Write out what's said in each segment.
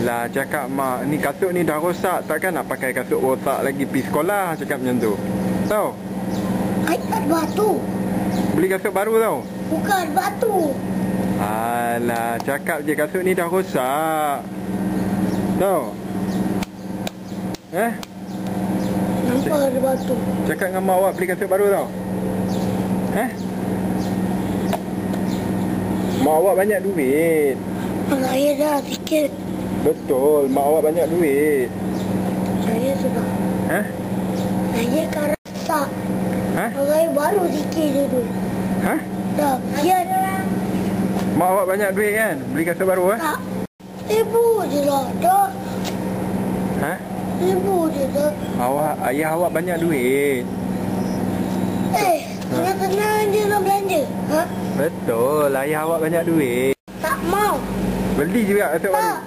Alah, cakap mak, ni kasut ni dah rosak. Takkan nak pakai kasut rosak lagi pergi sekolah, cakap macam tu. Tahu? Ada batu. Beli kasut baru tau. Bukan batu. Alah, cakap je kasut ni dah rosak. Tahu? Eh? Nampak ada batu. Cakap dengan mak awak beli kasut baru tau. Eh? Mak awak banyak duit. Saya dah sikit. Betul, mak awak banyak duit. Saya sudah. Eh? Saya kan rasa. Ha? Saya baru sikit dulu. Ha? Dah. Ya. Mak awak banyak duit kan? Beli kasut baru eh? Tak. Ibu je lah. Dah. Ha? Ibu je dah. Awak, ayah awak banyak duit. Eh, tenang-tenang je nak belanja. Ha? Betul, ayah awak banyak duit. Tak mau. Beli juga kasut baru. Tak.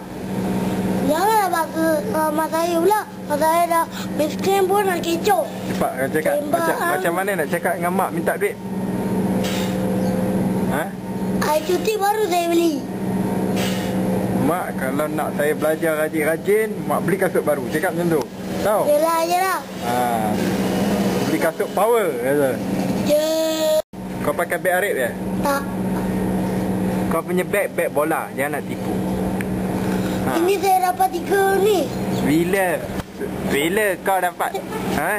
Uh, mak saya pula. Mak saya dah miskin pun nak kecoh. Cepat kau cakap Tembak, macam, ah. macam mana nak cakap dengan mak minta duit? Ha? Air cuti baru saya beli. Mak kalau nak saya belajar rajin-rajin, mak beli kasut baru. Cakap macam tu. Tahu? Yelah, yelah. Ha. Beli kasut power kata. Je. Kau pakai beg Arif ya? Tak. Kau punya beg beg bola, jangan nak tipu. Ha. Ini saya dapat tiga ni. Bila? Bila kau dapat? Ha?